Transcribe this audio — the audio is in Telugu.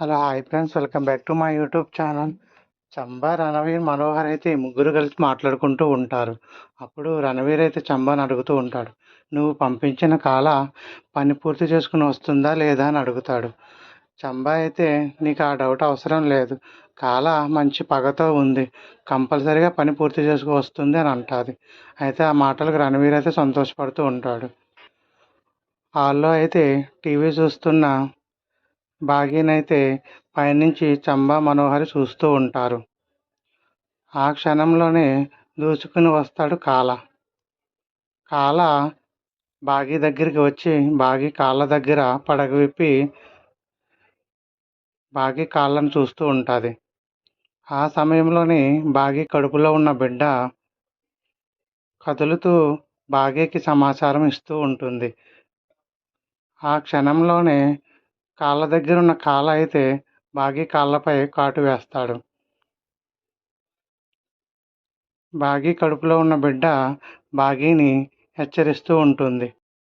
Hello hi friends welcome back to my YouTube channel. Chamba Ranveer Manohar అయితే ఈ ముగ్గురు కలిసి మాట్లాడుకుంటూ ఉంటారు. అప్పుడు రణవీర్ అయితే చంబాని అడుగుతూ ఉంటాడు. నువ్వు పంపించిన కాల పని పూర్తి చేసుకుని వస్తుందా లేదా? అని అడుగుతాడు. చంబా అయితే నీకు ఆ డౌట్ అవసరం లేదు. కాల మంచి పగతో ఉంది. కంపల్సరీగా పని పూర్తి చేసుకు వస్తుంది అని అంటుంది. అయితే ఆ మాటలకు రణవీర్ అయితే సంతోషపడుతూ ఉంటాడు. హాల్లో అయితే టీవీ చూస్తున్న భాగీనైతే పైనుంచి చంబా మనోహరి చూస్తూ ఉంటారు. ఆ క్షణంలోనే దూసుకుని వస్తాడు కాల కాల బాగి దగ్గరికి వచ్చి బాగి కాళ్ళ దగ్గర పడగ విప్పి బాగి కాళ్ళను చూస్తూ ఉంటుంది. ఆ సమయంలోనే బాగి కడుపులో ఉన్న బిడ్డ కదులుతూ బాగీకి సమాచారం ఇస్తూ ఉంటుంది. ఆ క్షణంలోనే కాళ్ళ దగ్గర ఉన్న కాళ్ళ అయితే బాగి కాళ్ళపై కాటు వేస్తాడు. బాగి కడుపులో ఉన్న బిడ్డ బాగీని హెచ్చరిస్తూ ఉంటుంది.